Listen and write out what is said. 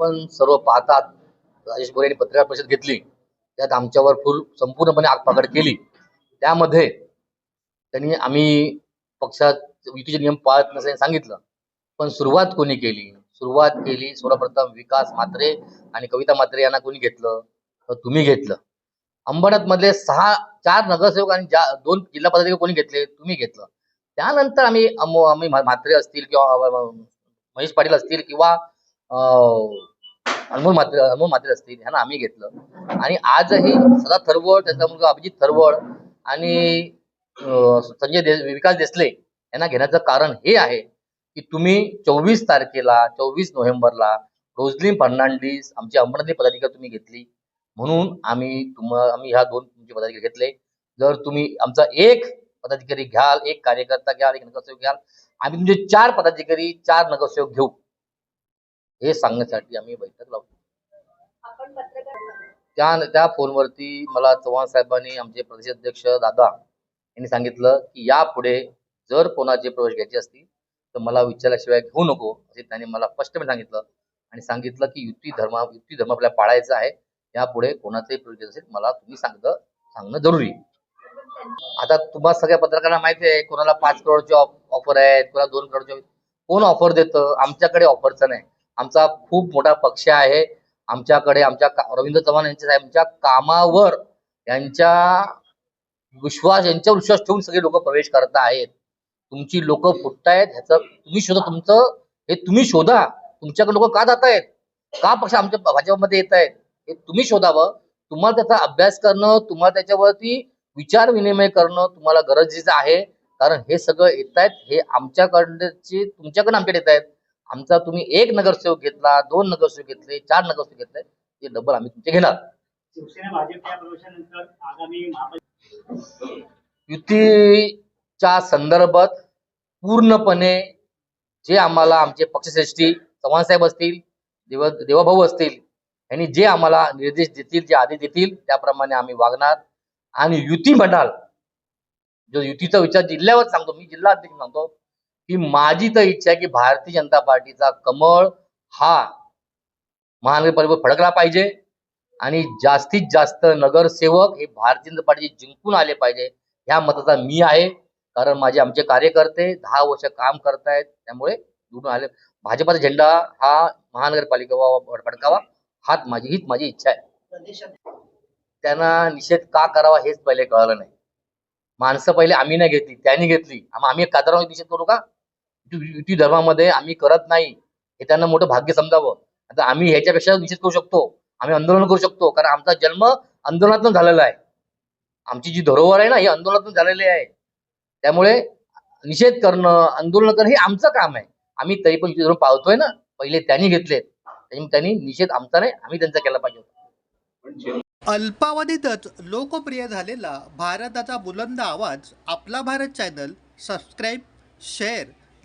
पण सर्व पाहतात राजेश मोरे यांनी पत्रकार परिषद घेतली. त्यात आमच्यावर फुल संपूर्णपणे आगपाकड केली. त्यामध्ये त्यांनी आम्ही पक्षात युतीचे नियम पाळत नसल्याने सांगितलं. पण सुरुवात कोणी केली? सुरुवात केली सर्वप्रथम विकास म्हात्रे आणि कविता म्हात्रे यांना कोणी घेतलं? तर तुम्ही घेतलं. अंबरनाथ मधले सहा चार नगरसेवक आणि ज्या दोन जिल्हा पदाधिकारी कोणी घेतले? तुम्ही घेतलं. त्यानंतर आम्ही आम्ही म्हात्रे असतील किंवा महेश पाटील असतील किंवा अनमोल मात्र अनमोल मात्र असतील ह्यांना आम्ही घेतलं. आणि आजही सदा थरवड त्याचा मुलगा अभिजित थरवड आणि संजय दे विकास देसले यांना घेण्याचं कारण हे आहे की तुम्ही चोवीस तारखेला चोवीस नोव्हेंबरला रोजलिन फर्नांडिस आमची अंबरनाथी पदाधिकारी तुम्ही घेतली. म्हणून आम्ही तुम आम्ही ह्या दोन तुमचे पदाधिकारी घेतले. जर तुम्ही आमचा एक पदाधिकारी घ्याल एक कार्यकर्ता घ्याल एक नगरसेवक घ्याल आम्ही तुमचे चार पदाधिकारी चार नगरसेवक घेऊ. हे सांगण्यासाठी आम्ही बैठक लावतो त्या त्या फोनवरती मला चव्हाण साहेबांनी आमचे प्रदेश अध्यक्ष दादा यांनी सांगितलं की यापुढे जर कोणाचे प्रवेश घ्यायचे असतील तर मला विचारल्याशिवाय घेऊ नको असे त्यांनी मला स्पष्टपणे सांगितलं आणि सांगितलं की युती धर्म युती धर्म आपल्याला पाळायचा आहे. यापुढे कोणाचाही प्रवेश घ्यायचा असेल मला तुम्ही सांगतं सांगणं जरुरी. आता तुम्हाला सगळ्या पत्रकारांना माहिती आहे कोणाला पाच करोडचे ऑफर आहेत कोणाला दोन करोडचे कोण ऑफर देतं? आमच्याकडे ऑफरचं नाही. आमचा खूप मोठा पक्ष आहे. आमच्याकडे आमच्या रवींद्र चव्हाण यांच्या साहेबांच्या कामावर यांच्या विश्वास यांच्यावर विश्वास ठेवून सगळे लोक प्रवेश करत आहेत. तुमची लोक फुटतायत ह्याचं तुम्ही शोधा तुमचं हे तुम्ही शोधा. तुमच्याकडे लोक का जात आहेत का पक्ष आमच्या भाजपमध्ये येत आहेत हे तुम्ही शोधावं. तुम्हाला त्याचा अभ्यास करणं तुम्हाला त्याच्यावरती विचार विनिमय करणं तुम्हाला गरजेचं आहे. कारण हे सगळं येत आहेत हे आमच्याकडचे तुमच्याकडनं आमच्याकडे येत आहेत आमचा तुम्ही एक नगरसेवक घेतला दोन नगरसेवक घेतले चार नगरसेवक घेतले ते डबल आम्ही तुमचे घेणार. युतीच्या संदर्भात पूर्णपणे जे आम्हाला आमचे पक्षश्रेष्ठी चव्हाण साहेब असतील देव देवाभाऊ असतील यांनी जे आम्हाला निर्देश देतील जे आदेश देतील त्याप्रमाणे आम्ही वागणार. आणि युती म्हणाल जो युतीचा विचार जिल्ह्यावर सांगतो मी जिल्हा अध्यक्ष सांगतो की माझी तर इच्छा आहे की भारतीय जनता पार्टीचा कमळ हा महानगरपालिकेवर फडकला पाहिजे आणि जास्तीत जास्त नगरसेवक हे भारतीय जनता पार्टी जिंकून आले पाहिजे ह्या मताचा मी आहे. कारण माझे आमचे कार्यकर्ते दहा वर्ष काम करतायत त्यामुळे निवडून आले. भाजपाचा झेंडा हा महानगरपालिका फडकावा हाच माझी हीच माझी इच्छा आहे. त्यांना निषेध का करावा हेच पहिले कळलं नाही. माणसं पहिले आम्ही नाही घेतली त्यांनी घेतली. आम्ही कादरावर निषेध करू का? युती धर्मामध्ये आम्ही करत नाही हे त्यांना मोठं भाग्य समजावं. आता आम्ही ह्याच्यापेक्षा निषेध करू शकतो. आम्ही आंदोलन करू शकतो कारण आमचा जन्म आंदोलनातून झालेला आहे. आमची जी धरोहर आहे ना ही आंदोलनातून झालेली आहे. त्यामुळे निषेध करणं आंदोलन करणं हे आमचं काम आहे. आम्ही तरी पण युती धर्म पाळतोय ना. पहिले त्यांनी घेतलेत. त्यांनी निषेध आमचा नाही आम्ही त्यांचा केला पाहिजे अल्पावधीतच लोकप्रिय झालेला भारताचा बुलंद आवाज आपला Bharat channel. Subscribe share